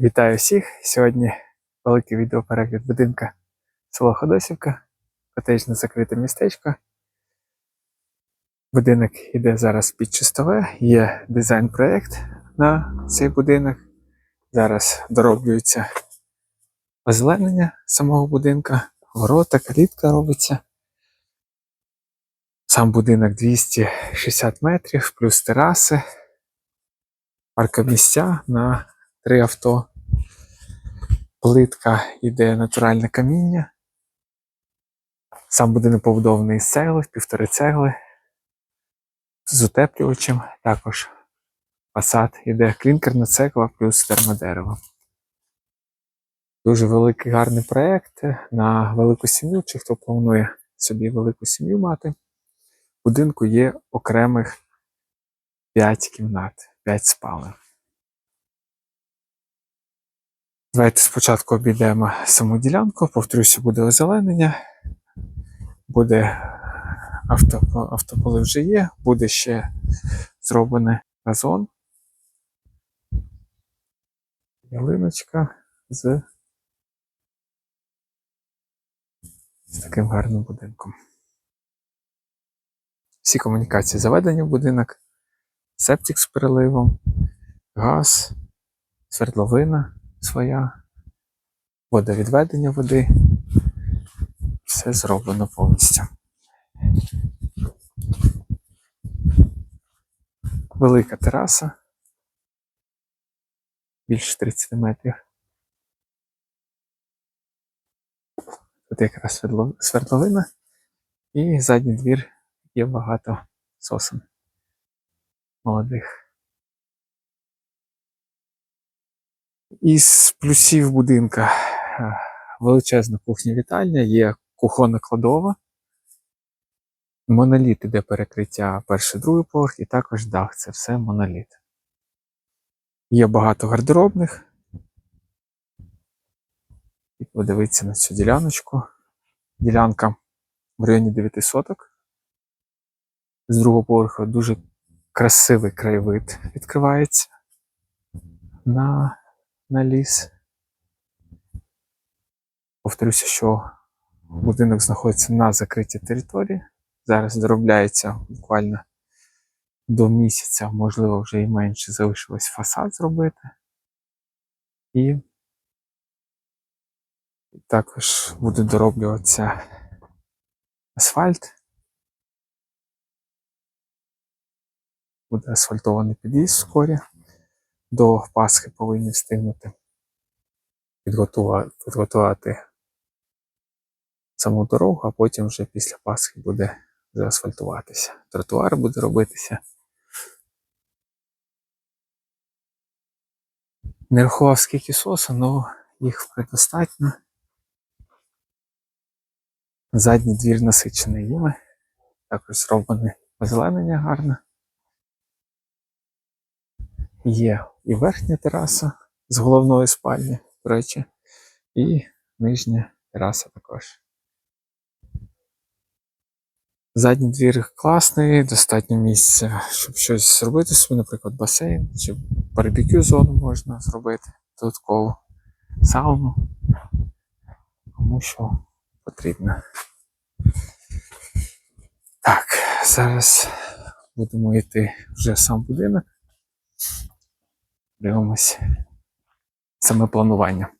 Вітаю всіх! Сьогодні великий відеоперегляд будинка село Ходосівка, котежне закрите містечко. Будинок іде зараз під чистове, є дизайн-проєкт на цей будинок. Зараз дороблюється озеленення самого будинка, ворота, калітка робиться. Сам будинок 260 метрів, плюс тераси, паркомісця на три авто. Плитка йде натуральне каміння. Сам будинок побудований з цегли, півтори цегли, з утеплювачем. Також фасад йде клінкерна цегла плюс термодерево. Дуже великий гарний проєкт на велику сім'ю, чи хто планує собі велику сім'ю мати. В будинку є окремих 5 кімнат, 5 спалень. Давайте спочатку обійдемо саму ділянку, повторюся, буде озеленення, буде авто, вже є, буде ще зроблений газон. Ялиночка з, з таким гарним будинком. Всі комунікації заведені в будинок, септик з переливом, газ, свердловина своя, водовідведення води. Все зроблено повністю. Велика тераса. Більше 30 метрів. Тут якраз свердловина і задній двір є багато сосен молодих. Із плюсів будинка е, величезна кухня-вітальня, є кухонна кладова, моноліт іде перекриття перший другий поверх і також дах. Це все моноліт. Є багато гардеробних. І подивіться на цю діляночку. Ділянка в районі 9 соток. З другого поверху дуже красивий краєвид відкривається на на ліс. Повторюся, що будинок знаходиться на закритій території. Зараз доробляється буквально до місяця, можливо, вже і менше залишилось фасад зробити. І також буде дороблюватися асфальт. Буде асфальтований під'їзд вскорі до Пасхи повинні встигнути підготувати, підготувати саму дорогу, а потім вже після Пасхи буде заасфальтуватися. Тротуар буде робитися. Не рахував скільки сосен, але їх предостатньо. Задній двір насичений їми. Також зроблене озеленення гарне. Є і верхня тераса з головної спальні, до речі, і нижня тераса також. Задній двір класний, достатньо місця, щоб щось зробити собі, наприклад, басейн чи барбекю зону можна зробити додатково сауну, кому що потрібно. Так, зараз будемо йти вже в сам будинок. Дивимось саме планування.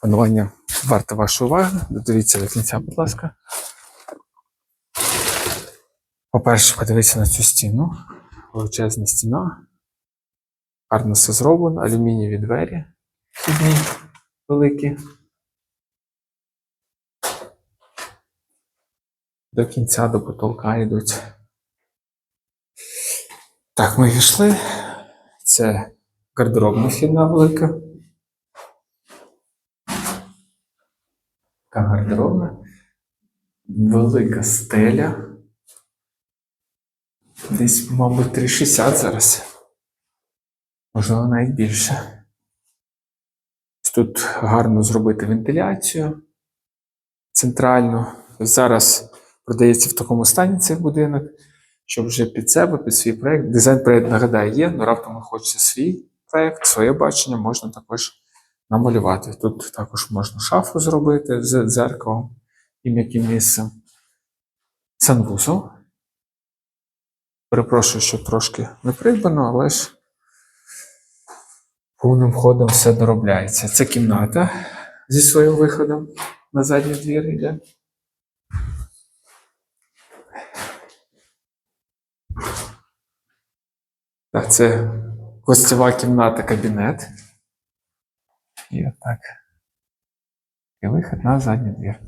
Планування варте вашої уваги. Додивіться до кінця, будь ласка. По-перше, подивіться на цю стіну. Величезна стіна. Гарно все зроблено. Алюмінієві двері. Вхідні великі. До кінця до потолка йдуть. Так, ми війшли. Це гардеробна вхідна велика. Така гардеробна. Велика стеля. Десь, мабуть, 3,60 зараз. Можливо, навіть більше. Тут гарно зробити вентиляцію центральну. Зараз продається в такому стані цей будинок щоб вже під себе, під свій проєкт. Дизайн проєкт, нагадаю, є, але раптом хочеться свій проєкт, своє бачення можна також намалювати. Тут також можна шафу зробити з дзеркалом і м'яким місцем. Санвузол. Перепрошую, що трошки не придбано, але ж повним ходом все доробляється. Це кімната зі своїм виходом на задній двір йде. Так, це гостєва кімната, кабінет. І отак. І вихід на задній двір.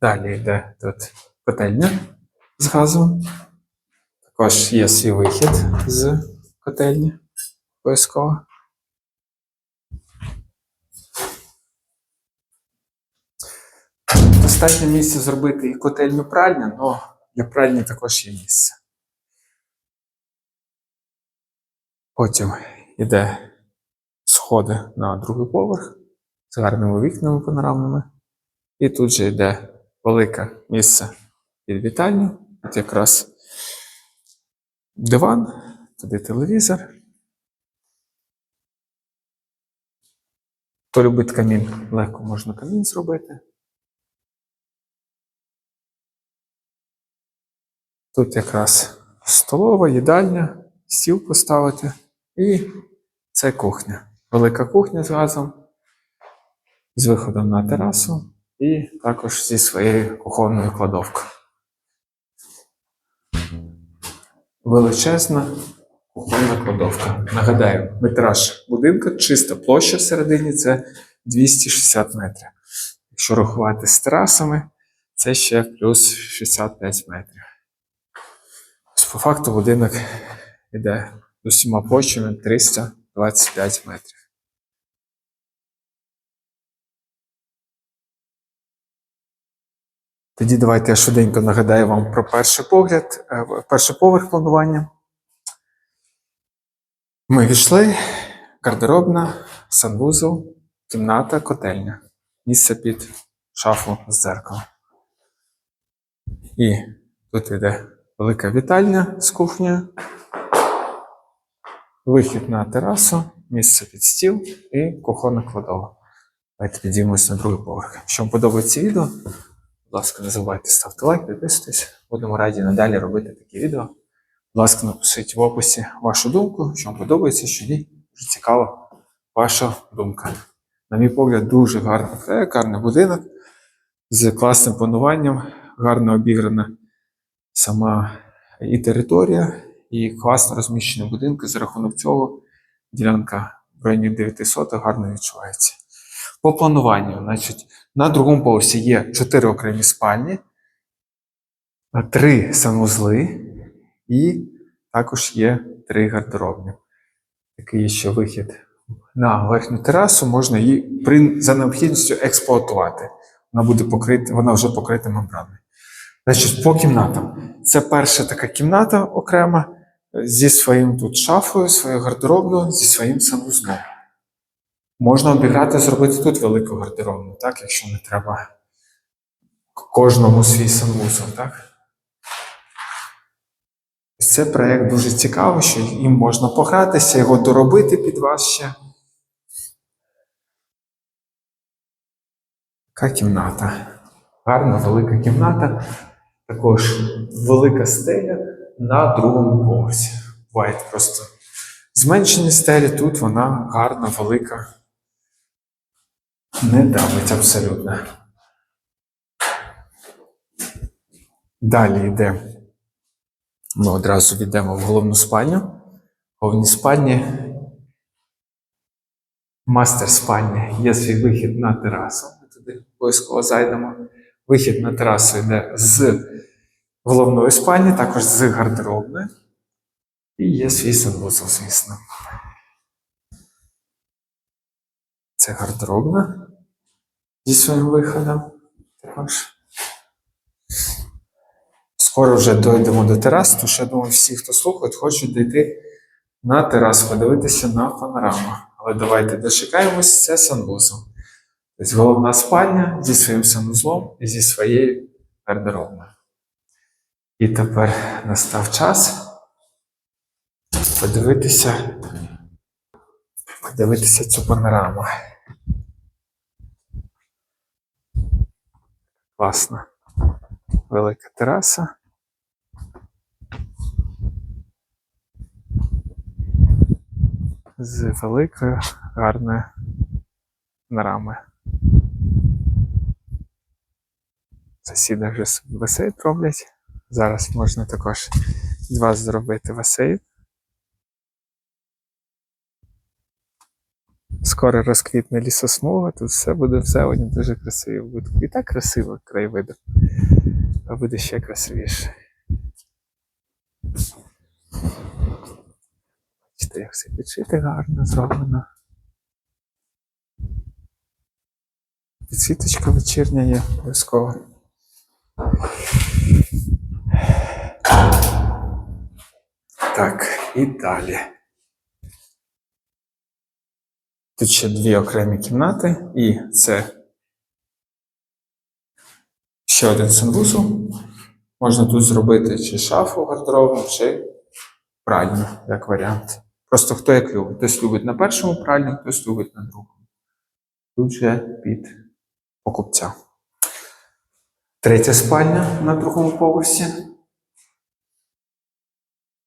Далі йде тут котельня з газом. Також є свій вихід з котельні. Обов'язково. Достатньо місця зробити і котельню пральню, але для пральні також є місце. Потім йде сходи на другий поверх з гарними вікнами панорамними. І тут же йде велике місце під вітальню. Тут якраз диван, туди телевізор. Хто любить камін, легко можна камін зробити. Тут якраз столова, їдальня, стіл поставити. І це кухня. Велика кухня з газом, з виходом на терасу і також зі своєю кухонною кладовкою. Величезна кухонна кладовка. Нагадаю, метраж будинка, чиста площа всередині це 260 метрів. Якщо рахувати з терасами, це ще плюс 65 метрів. По факту будинок йде з усіма площами 325 метрів. Тоді давайте я швиденько нагадаю вам про перший погляд, е, перший поверх планування. Ми війшли, гардеробна, санвузол, кімната, котельня, місце під шафу з дзеркалом. І тут йде велика вітальня з кухнею, вихід на терасу, місце під стіл і кухонна кладова. Давайте підіймемося на другий поверх. Якщо вам подобається відео, будь ласка, не забувайте ставити лайк, підписуйтесь. Будемо раді надалі робити такі відео. Будь ласка, напишіть в описі вашу думку, що вам подобається, що ні. Дуже цікава ваша думка. На мій погляд, дуже гарний проект, гарний будинок з класним плануванням, гарно обіграна сама і територія, і класно розміщені будинки. За рахунок цього ділянка в районі 900 гарно відчувається. По плануванню, значить, на другому поверсі є 4 окремі спальні, 3 санвузли і також є 3 гардеробні. Такий є ще вихід на верхню терасу, можна її при, за необхідністю експлуатувати. Вона буде покрита, вона вже покрита мембраною. Значить, по кімнатам. Це перша така кімната окрема зі своїм тут шафою, своєю гардеробною, зі своїм санвузлом. Можна обіграти, зробити тут велику гардеробну, так, якщо не треба кожному свій санвузол, так? Це проєкт дуже цікавий, що їм можна погратися, його доробити під вас ще. Така кімната. Гарна велика кімната. Також велика стеля на другому поверсі. Буває просто зменшені стелі, тут вона гарна, велика. Не давить абсолютно. Далі йде. Ми одразу йдемо в головну спальню. В головній спальні. Мастер спальні є свій вихід на терасу. Ми туди обов'язково зайдемо. Вихід на терасу йде з головної спальні, також з гардеробної. І є свій санвузол, звісно. Це гардеробна зі своїм виходом також. Скоро вже дійдемо до терас, тому що я думаю, всі, хто слухають, хочуть дійти на терасу, подивитися на панораму. Але давайте дочекаємось, це санвузол. Тобто головна спальня зі своїм санузлом і зі своєю гардеробною. І тепер настав час подивитися, подивитися цю панораму. Класна. Велика тераса. З великою гарною панорамою. Сусіди вже басейн роблять. Зараз можна також від вас зробити басейн. Скоро розквітне лісосмуга, тут все буде в зелені дуже красиво. Буде і так красиво краєвиду. А буде ще красивіше. Бачите, як все підшити гарно зроблено. Підсвіточка вечірня є обов'язково. Так, і далі. Тут ще дві окремі кімнати, і це ще один санвузол. Можна тут зробити чи шафу гардеробну, чи пральню, як варіант. Просто хто як любить. Хтось любить на першому пральні, хтось любить на другому. Тут же під покупця. Третя спальня на другому поверсі.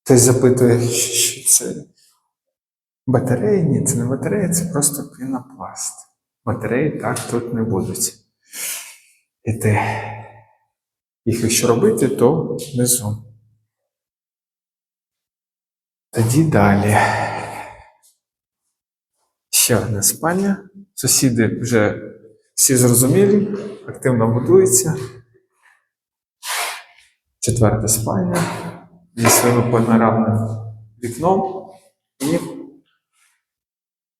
Хтось запитує, що це батареї? Ні, це не батарея, це просто пінопласт. Батареї так тут не будуть. Іти. Їх якщо робити, то внизу. Тоді далі. Ще одна спальня. Сусіди вже всі зрозумілі, активно будуються. Четверта спальня зі своїм панорамним вікном і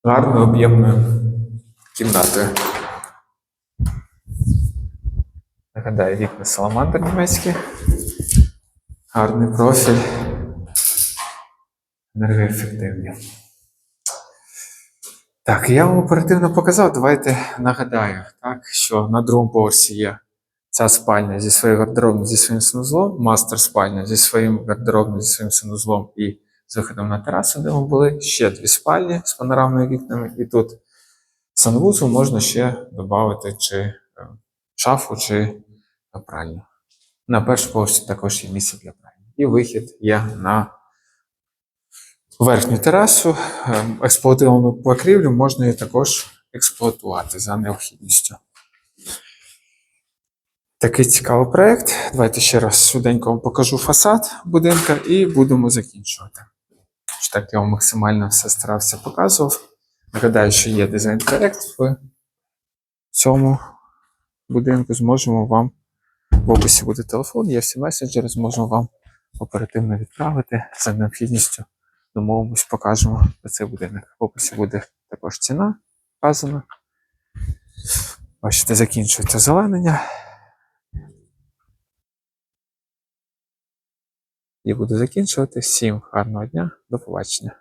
гарною об'ємною кімнатою. Нагадаю, вікна саламандр німецькі. Гарний профіль. Енергоефективні. Так, я вам оперативно показав. Давайте нагадаю, так, що на другому поверсі є ця спальня зі своєю гардеробною, зі своїм санузлом, мастер спальня зі своїм гардеробним, зі своїм санузлом і з виходом на терасу, де ми були. Ще дві спальні з панорамними вікнами. І тут санвузол можна ще додати чи е, шафу, чи пральню. На першому поверсі також є місце для пральні. І вихід є на верхню терасу. Ем, Експлуатовану покрівлю можна її також експлуатувати за необхідністю. Такий цікавий проєкт. Давайте ще раз швиденько вам покажу фасад будинка і будемо закінчувати. Так я вам максимально все старався показував. Нагадаю, що є дизайн-проєкт в цьому будинку. Зможемо вам в описі буде телефон, є всі меседжери, зможемо вам оперативно відправити за необхідністю. Домовимось, покажемо про цей будинок. В описі буде також ціна вказана. Бачите, закінчується зеленення. І буду закінчувати. Всім гарного дня, до побачення.